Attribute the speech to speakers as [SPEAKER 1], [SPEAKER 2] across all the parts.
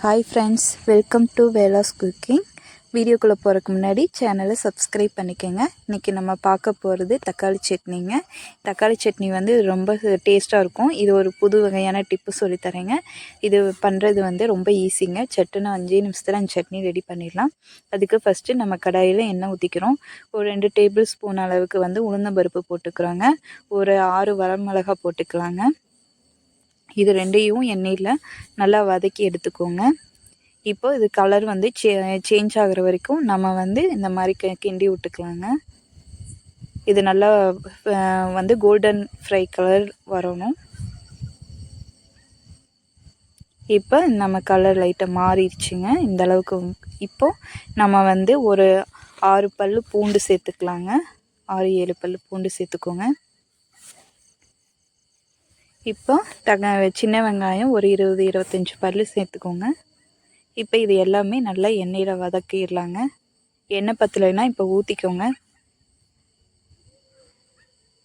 [SPEAKER 1] Hi friends welcome to Vela's cooking வீடியோக்குள்ளே போகிறதுக்கு முன்னாடி சேனலை சப்ஸ்கிரைப் பண்ணிக்கோங்க. இன்றைக்கி நம்ம பார்க்க போகிறது தக்காளி சட்னிங்க. தக்காளி சட்னி வந்து ரொம்ப டேஸ்ட்டாக இருக்கும். இது ஒரு புது வகையான டிப்பு சொல்லித்தரேங்க இது பண்ணுறது வந்து ரொம்ப ஈஸிங்க சட்டுன்னு அஞ்சு நிமிஷத்தில் அந்த சட்னி ரெடி பண்ணிடலாம். அதுக்கு ஃபஸ்ட்டு நம்ம கடாயில் எண்ணெய் ஊற்றிக்கிறோம் ஒரு ரெண்டு டேபிள் ஸ்பூன் அளவுக்கு வந்து உளுந்தம்பருப்பு போட்டுக்கிறோங்க. ஒரு ஆறு வரமிளகா போட்டுக்கலாங்க. இது ரெண்டையும் எண்ணெயில் நல்லா வதக்கி எடுத்துக்கோங்க. இப்போ இது கலர் வந்து சே சேஞ்ச் ஆகிற வரைக்கும் நம்ம வந்து இந்த மாதிரி க கிண்டி விட்டுக்கலாங்க. இது நல்லா வந்து கோல்டன் ஃப்ரை கலர் வரணும். இப்போ நம்ம கலர் லைட்டை மாறிடுச்சுங்க. இந்த அளவுக்கு இப்போது நம்ம வந்து ஒரு ஆறு பல் பூண்டு சேர்த்துக்கலாங்க. ஆறு ஏழு பல் பூண்டு சேர்த்துக்கோங்க. இப்போ தக சின்ன வெங்காயம் ஒரு இருபது இருபத்தஞ்சி பல் சேர்த்துக்கோங்க. இப்போ இது எல்லாமே நல்லா எண்ணெயில் வதக்கிடலாங்க. எண்ணெய் பத்தலைன்னா இப்போ ஊற்றிக்கோங்க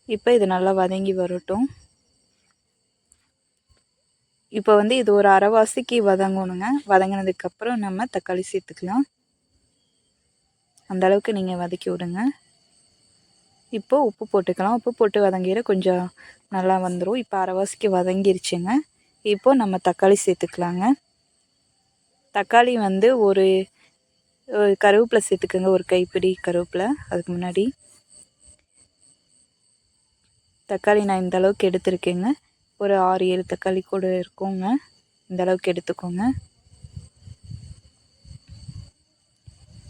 [SPEAKER 1] இப்போ இது நல்லா வதங்கி வரட்டும். இப்போ வந்து இது ஒரு அரைவாசிக்கு வதங்கணுங்க. வதங்கினதுக்கப்புறம் நம்ம தக்காளி சேர்த்துக்கலாம். அந்தளவுக்கு நீங்கள் வதக்கி விடுங்க. இப்போது உப்பு போட்டுக்கலாம். உப்பு போட்டு வதங்கிட கொஞ்சம் நல்லா வந்துடும் இப்போ அரைவாசிக்கு வதங்கிருச்சுங்க. இப்போது நம்ம தக்காளி சேர்த்துக்கலாங்க. தக்காளி வந்து ஒரு கருவேப்பிலை சேர்த்துக்கோங்க. ஒரு கைப்பிடி கருவேப்பிலை அதுக்கு முன்னாடி. தக்காளி நான் இந்த அளவுக்கு எடுத்துருக்கேங்க. ஒரு ஆறு ஏழு தக்காளி கூட இருக்குங்க. இந்த அளவுக்கு எடுத்துக்கோங்க.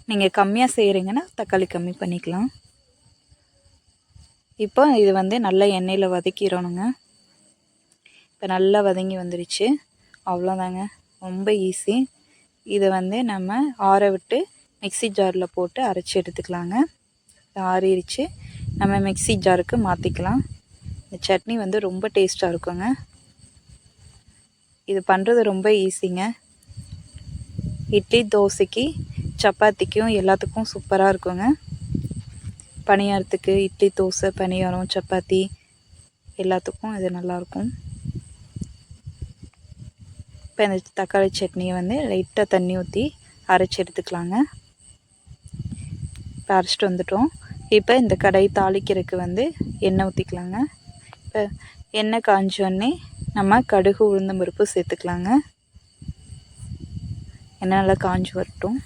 [SPEAKER 1] நீங்கள் கம்மியாக செய்கிறீங்கன்னா தக்காளி கம்மி பண்ணிக்கலாம். இப்போ இது வந்து நல்லா எண்ணெயில் வதக்கிடணுங்க. இப்போ நல்லா வதங்கி வந்துடுச்சு அவ்வளோதாங்க. ரொம்ப ஈஸி இதை வந்து நம்ம ஆற விட்டு மிக்சி ஜாரில் போட்டு அரைச்சி எடுத்துக்கலாங்க. ஆறிடுச்சு. நம்ம மிக்சி ஜாருக்கு மாற்றிக்கலாம் இந்த சட்னி வந்து ரொம்ப டேஸ்ட்டாக இருக்குங்க. இது பண்ணுறது ரொம்ப ஈஸிங்க இட்லி தோசைக்கு சப்பாத்திக்கும் எல்லாத்துக்கும் சூப்பராக இருக்குங்க. பணியாரத்துக்கு இட்லி தோசை பணியாரம் சப்பாத்தி எல்லாத்துக்கும் இது நல்லாயிருக்கும் இப்போ இந்த தக்காளி சட்னியை வந்து லைட்டாக தண்ணி ஊற்றி அரைச்சி எடுத்துக்கலாங்க. இப்போ அரைச்சிட்டு வந்துட்டோம். இப்போ இந்த கடை தாளிக்கிறதுக்கு வந்து எண்ணெய் ஊற்றிக்கலாங்க இப்போ எண்ணெய் காஞ்சோடனே நம்ம கடுகு உளுந்தம்பருப்பு சேர்த்துக்கலாங்க. எண்ணெய் நல்லா காஞ்சி வரட்டும்.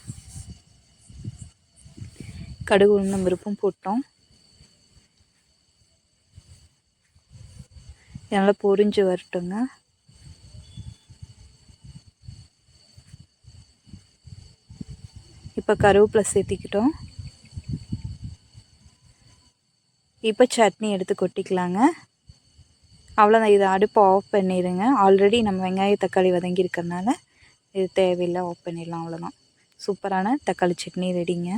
[SPEAKER 1] கடுகு உளுந்தம் பருப்பும் போட்டோம். நல்லா பொரிஞ்சு வரட்டுங்க. இப்போ கருவேப்பிலை சேர்த்திக்கிட்டோம். இப்போ சட்னி எடுத்து கொட்டிக்கலாங்க. அவ்வளோதான் இதை அடுப்பை ஆஃப் பண்ணிடுங்க. ஆல்ரெடி நம்ம வெங்காய தக்காளி வதங்கி இருக்கிறதுனால இது தேவையில்லை. ஆஃப் பண்ணிடலாம். அவ்வளோதான் சூப்பரான தக்காளி சட்னி ரெடிங்க.